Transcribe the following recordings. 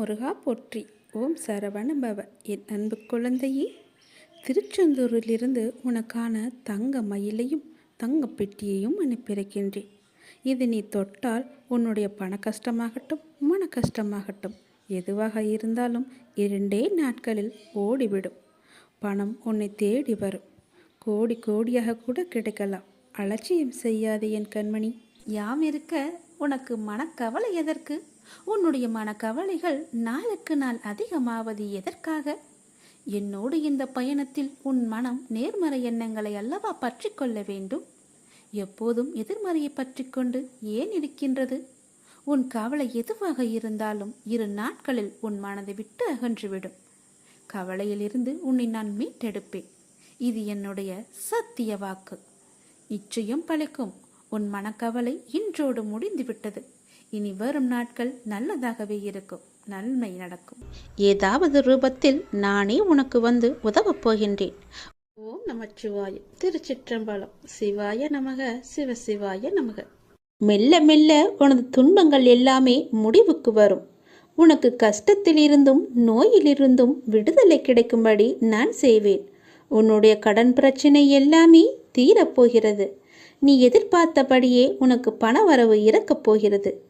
முருகா போற்றி. ஓம் சரவண பவ என் அன்பு குழந்தையே திருச்செந்தூரிலிருந்து உனக்கான தங்க மயிலையும் தங்க பெட்டியையும் அனுப்பியிருக்கின்றேன். இது நீ தொட்டால் உன்னுடைய பண கஷ்டமாகட்டும் மன கஷ்டமாகட்டும். எதுவாக இருந்தாலும் இரண்டே நாட்களில் ஓடிவிடும். பணம் உன்னை தேடி வரும். கோடி கோடியாக கூட கிடைக்கலாம். அலட்சியம் செய்யாதே என் கண்மணி. யாம் இருக்க உனக்கு மனக்கவலை எதற்கு? உன்னுடைய மனக்கவலைகள் நாளுக்கு நாள் அதிகமாவது எதற்காக? என்னோடு இந்த பயணத்தில் உன் மனம் நேர்மறை எண்ணங்களை அல்லவா பற்றி கொள்ள வேண்டும்? எப்போதும் எதிர்மறையை பற்றி கொண்டு ஏன் இருக்கின்றது? உன் கவலை எதுவாக இருந்தாலும் இரு நாட்களில் உன் மனதை விட்டு அகன்றுவிடும். கவலையிலிருந்து உன்னை நான் மீட்டெடுப்பேன். இது என்னுடைய சத்திய வாக்கு. நிச்சயம் பழிக்கும். உன் மனக்கவலை இன்றோடு முடிந்துவிட்டது. இனி வரும் நாட்கள் நல்லதாகவே இருக்கும். நன்மை நடக்கும். ஏதாவது ரூபத்தில் நானே உனக்கு வந்து உதவப் போகின்றேன். ஓம் நமச்சிவாய. திருச்சிற்றம்பலம். சிவாய நமக. சிவ சிவாய நமக. மெல்ல மெல்ல உனது துன்பங்கள் எல்லாமே முடிவுக்கு வரும். உனக்கு கஷ்டத்திலிருந்தும் நோயிலிருந்தும் விடுதலை கிடைக்கும்படி நான் செய்வேன். உன்னுடைய கடன் பிரச்சனை எல்லாமே தீரப்போகிறது நீ எதிர்பார்த்தபடியே உனக்கு பண வரவு இறக்கப் போகிறது.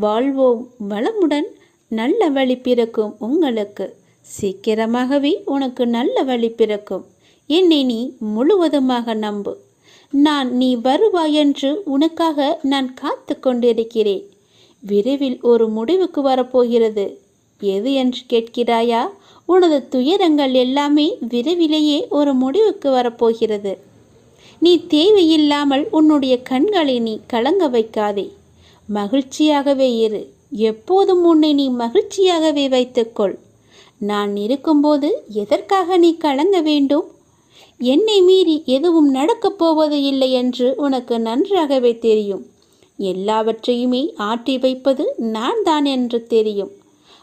வாழ்வோம் வளமுடன் நல்ல வழி பிறக்கும் உங்களுக்கு. சீக்கிரமாகவே உனக்கு நல்ல வழி பிறக்கும். என்னை நீ முழுவதுமாக நம்பு. நான் நீ வருவாய் என்று உனக்காக நான் காத்து கொண்டிருக்கிறேன். விரைவில் ஒரு முடிவுக்கு வரப்போகிறது. எது என்று கேட்கிறாயா? உனது துயரங்கள் எல்லாமே விரைவிலேயே ஒரு முடிவுக்கு வரப்போகிறது. நீ தேவையில்லாமல் உன்னுடைய கண்களை நீ கலங்க வைக்காதே. மகிழ்ச்சியாகவே இரு. எப்போதும் உன்னை நீ மகிழ்ச்சியாகவே வைத்துக்கொள். நான் இருக்கும்போது எதற்காக நீ கலங்க வேண்டும்? என்னை மீறி எதுவும் நடக்கப் போவது இல்லை என்று உனக்கு நன்றாகவே தெரியும். எல்லாவற்றையுமே ஆற்றி வைப்பது நான் தான் என்று தெரியும்.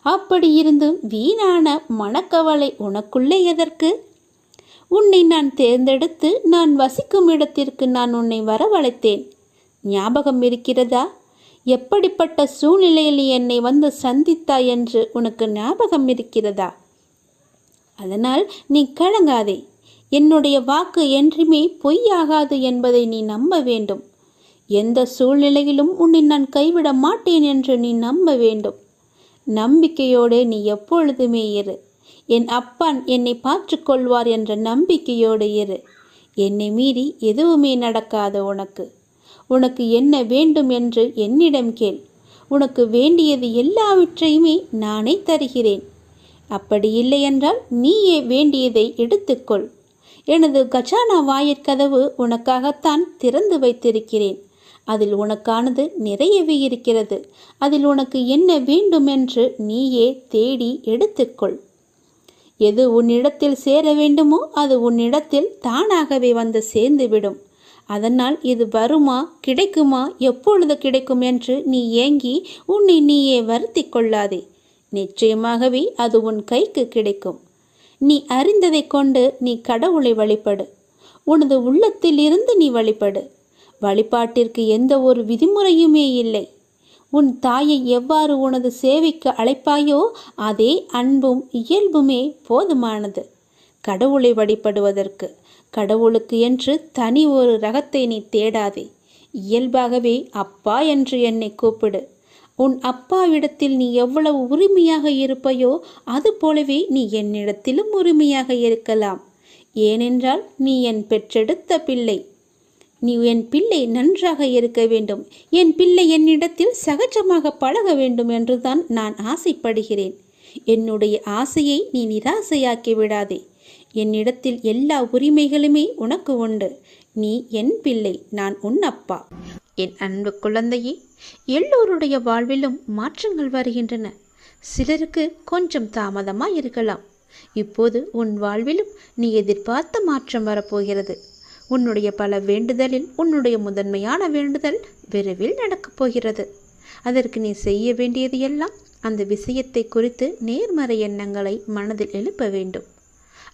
அப்படி இருந்தும் வீணான மனக்கவலை உனக்குள்ளே எதற்கு? உன்னை நான் தேர்ந்தெடுத்து நான் வசிக்கும் இடத்திற்கு நான் உன்னை வரவழைத்தேன். ஞாபகம் இருக்கிறதா? எப்படிப்பட்ட சூழ்நிலையில் என்னை வந்து சந்தித்தாய் என்று உனக்கு ஞாபகம் இருக்கிறதா? அதனால் நீ கலங்காதே. என்னுடைய வாக்கு என்றுமே பொய்யாகாது என்பதை நீ நம்ப வேண்டும். எந்த சூழ்நிலையிலும் உன்னை நான் கைவிட மாட்டேன் என்று நீ நம்ப வேண்டும். நம்பிக்கையோடு நீ எப்பொழுதுமே இரு. என் அப்பான் என்னை பார்த்துக்கொள்வார் என்ற நம்பிக்கையோடு இரு. என்னை மீறி எதுவுமே நடக்காது உனக்கு. உனக்கு என்ன வேண்டும் என்று என்னிடம் கேள். உனக்கு வேண்டியது எல்லாவற்றையுமே நானே தருகிறேன். அப்படி இல்லை என்றால் நீயே வேண்டியதை எடுத்துக்கொள். எனது கஜானா வாயிற்கதவு உனக்காகத்தான் திறந்து வைத்திருக்கிறேன். அதில் உனக்கானது நிறையவே இருக்கிறது. அதில் உனக்கு என்ன வேண்டுமென்று நீயே தேடி எடுத்துக்கொள். எது உன்னிடத்தில் சேர வேண்டுமோ அது உன்னிடத்தில் தானாகவே வந்து சேர்ந்துவிடும். அதனால் இது வருமா கிடைக்குமா எப்பொழுது கிடைக்கும் என்று நீ ஏங்கி உன்னை நீயே வருத்தி கொள்ளாதே. நிச்சயமாகவே அது உன் கைக்கு கிடைக்கும். நீ அறிந்ததை கொண்டு நீ கடவுளை வழிபடு. உனது உள்ளத்தில் இருந்து நீ வழிபடு. வழிபாட்டிற்கு எந்த ஒரு விதிமுறையுமே இல்லை. உன் தாயை எவ்வாறு உனது சேவைக்கு அழைப்பாயோ அதே அன்பும் இயல்புமே போதுமானது. கடவுளை வழிபடுவதற்கு கடவுளுக்கு என்று தனி ஒரு ரகத்தை நீ தேடாதே. இயல்பாகவே அப்பா என்று என்னை கூப்பிடு. உன் அப்பாவிடத்தில் நீ எவ்வளவு உரிமையாக இருப்பையோ அது போலவே நீ என்னிடத்திலும் உரிமையாக இருக்கலாம். ஏனென்றால் நீ என் பெற்றெடுத்த பிள்ளை. நீ என் பிள்ளை நன்றாக இருக்க வேண்டும். என் பிள்ளை என்னிடத்தில் சகஜமாக பழக வேண்டும் என்றுதான் நான் ஆசைப்படுகிறேன். என்னுடைய ஆசையை நீ நிராசையாக்கி விடாதே. என்னிடத்தில் எல்லா உரிமைகளுமே உனக்கு உண்டு. நீ என் பிள்ளை நான் உன் அப்பா. என் அன்பு குழந்தையே எல்லோருடைய வாழ்விலும் மாற்றங்கள் வருகின்றன. சிலருக்கு கொஞ்சம் தாமதமாக இருக்கலாம் இப்போது உன் வாழ்விலும் நீ எதிர்பார்த்த மாற்றம் வரப்போகிறது. உன்னுடைய பல வேண்டுதலில் உன்னுடைய முதன்மையான வேண்டுதல் விரைவில் நடக்கப் போகிறது. அதற்கு நீ செய்ய வேண்டியது எல்லாம் அந்த விஷயத்தை குறித்து நேர்மறை எண்ணங்களை மனதில் எழுப்ப வேண்டும்.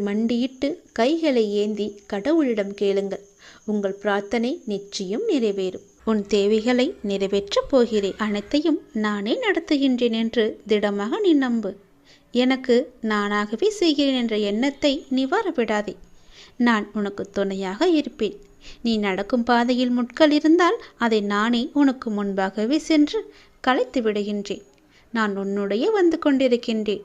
மண்டியிட்டு கைகளை ஏந்தி கடவுளிடம் கேளுங்கள். உங்கள் பிரார்த்தனை நிச்சயம் நிறைவேறும். உன் தேவைகளை நிறைவேற்றப் போகிறேன் அனைத்தையும் நானே நடத்துகின்றேன் என்று திடமாக நீ நம்பு. எனக்கு நானாகவே செய்கிறேன் என்ற எண்ணத்தை நீ வரவிடாதே. நான் உனக்கு துணையாக இருப்பேன். நீ நடக்கும் பாதையில் முட்கள் இருந்தால் அதை நானே உனக்கு முன்பாகவே சென்று கலைத்து விடுகின்றேன். நான் உன்னுடைய வந்து கொண்டிருக்கின்றேன்.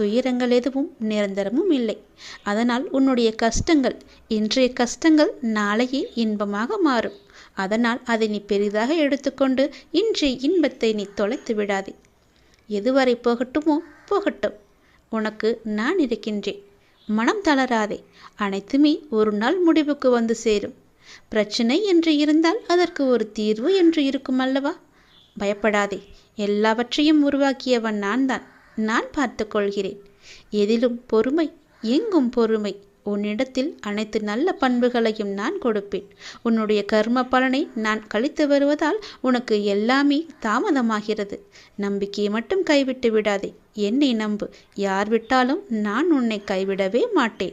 துயரங்கள் எதுவும் நிரந்தரமும் இல்லை. அதனால் உன்னுடைய கஷ்டங்கள் இன்றைய கஷ்டங்கள் நாளையே இன்பமாக மாறும். அதனால் அதை நீ பெரிதாக எடுத்துக்கொண்டு இன்றைய இன்பத்தை நீ தொலைத்து விடாதே. எதுவரை போகட்டுமோ போகட்டும். உனக்கு நான் இருக்கின்றேன். மனம் தளராதே. அனைத்துமே ஒரு நாள் முடிவுக்கு வந்து சேரும். பிரச்சனை என்று இருந்தால் அதற்கு ஒரு தீர்வு என்று இருக்கும் அல்லவா? பயப்படாதே. எல்லாவற்றையும் உருவாக்கியவன் நான் தான் நான் பார்த்து கொள்கிறேன் எதிலும் பொறுமை எங்கும் பொறுமை. உன்னிடத்தில் அனைத்து நல்ல பண்புகளையும் நான் கொடுப்பேன். உன்னுடைய கர்ம பலனை நான் கழித்து வருவதால் உனக்கு எல்லாமே தாமதமாகிறது. நம்பிக்கையை மட்டும் கைவிட்டு விடாதே. என்னை நம்பு. யார் விட்டாலும் நான் உன்னை கைவிடவே மாட்டேன்.